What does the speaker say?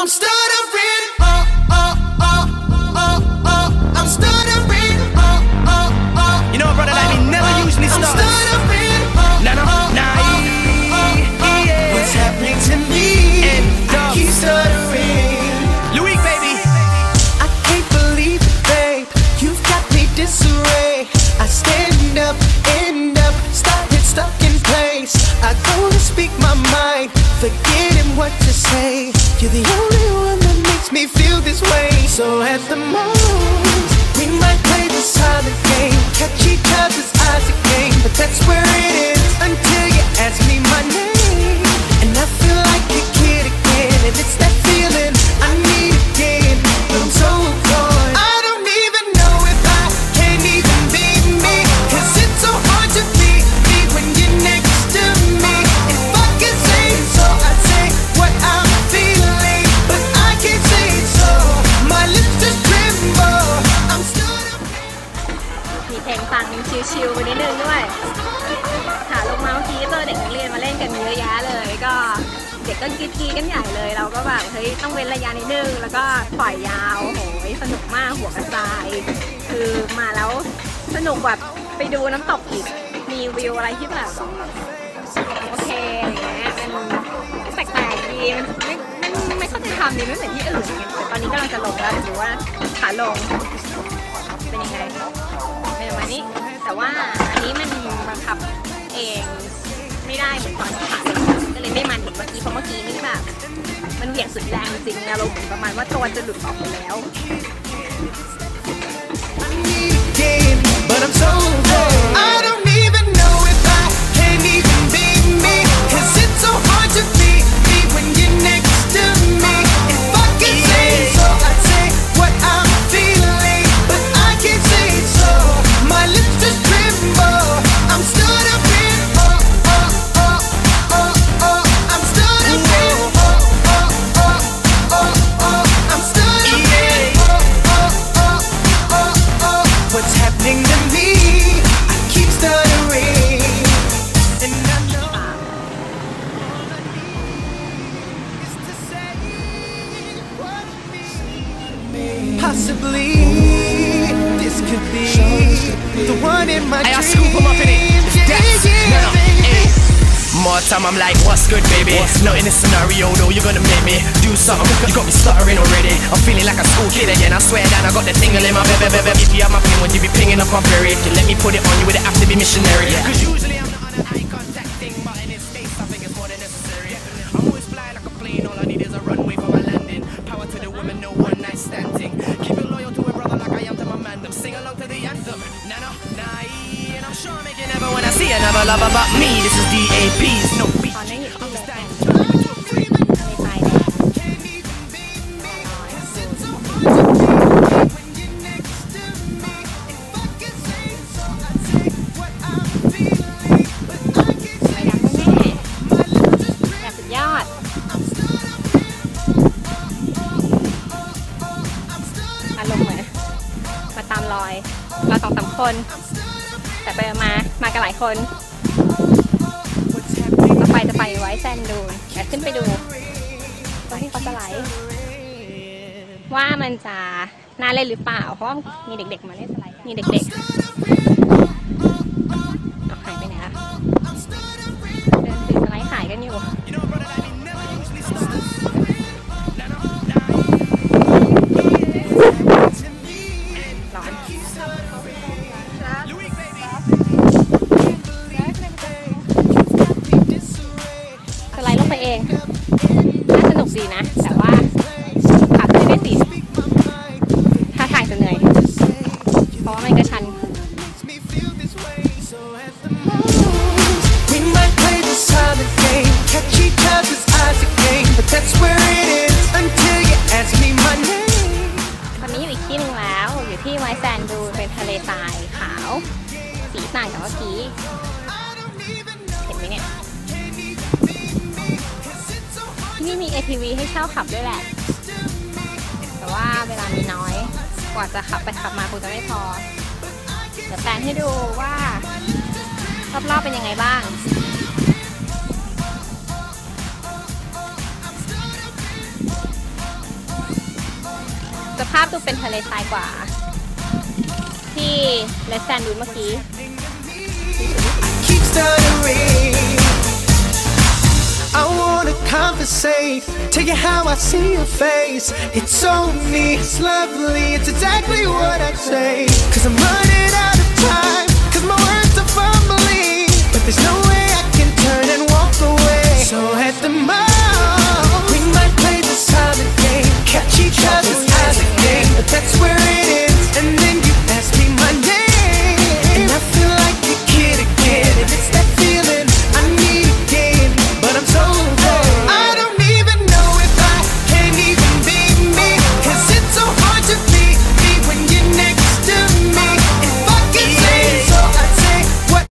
I'm stuttering. So at the most, we might play the silent game, catch each other's eyes again. But that's where it ends until you ask me my name. And I feel like มีเพลงฟังชิวๆไปนิดนึงด้วยขาลงมาเมื่อกี้เจอเด็กนักเรียนมาเล่นกันเยอะแยะเลย ก็เด็กก็กรีดกีกันใหญ่เลย เราก็แบบเฮ้ยต้องเว้นระยะนิดนึง แล้วก็ปล่อยยาวโอ้โหสนุกมากหัวกระจาย คือมาแล้วสนุกแบบไปดูน้ำตกอีก มีวิวอะไรที่แบบโอเคอย่างเงี้ยมันแปลกๆดีมันไม่ไม่ไม่เข้าใจทำดีไม่เหมือนที่อื่นอย่างเงี้ยแต่ตอนนี้กำลังจะลงแล้วเดี๋ยวดูว่าขาลงเป็นยังไง นี้ แต่ว่าอันนี้มันบังคับเองไม่ได้เหมือนตอนที่ขาลงก็เลยไม่มันเหมือนเมื่อกี้เพราะเมื่อกี้นี่แบบมันเหวี่ยงสุดแรงจริงๆอาราเหมือนประมาณว่าตัวจะหลุดออกไปแล้ว the my Hey, I dreams. scoop 'em up in it. It's death. No, no. Hey. More time I'm like, what's good, baby? Not in this scenario, though, you're gonna make me do something. You got me stuttering already. I'm feeling like a school kid again. I swear that I got the tingle in my baby, baby. If you have my pin, when you be pinging up my period, you let me put it on you, would it have to be missionary? Cause usually I'm a love about me. This is DAP's no beat. ตอนนี้อยู่ที่เลแอนในไทยเนี่ยไปดังแน่แบสุดยอด อารมณ์เหมือนมาตามรอย เราสองสามคน แต่ไปมา มากันหลายคน ว่ามันจะน่าเล่นหรือเปล่า เพราะมีเด็กๆมาเล่นสไลด์มีเด็กๆ มื่อกี้ เห็นไหมเนี่ย นี่มี ATV ให้เช่าขับด้วยแหละ แต่ว่าเวลามีน้อย กว่าจะขับไปขับมาคงจะไม่พอ เดี๋ยวแปลงให้ดูว่ารอบๆเป็นยังไงบ้างสภาพดูเป็นทะเลทรายกว่า ที่เลสแซนดูเมื่อกี้ safe. Take it how I see your face. It's on me, it's lovely, it's exactly what I say. Cause I'm running.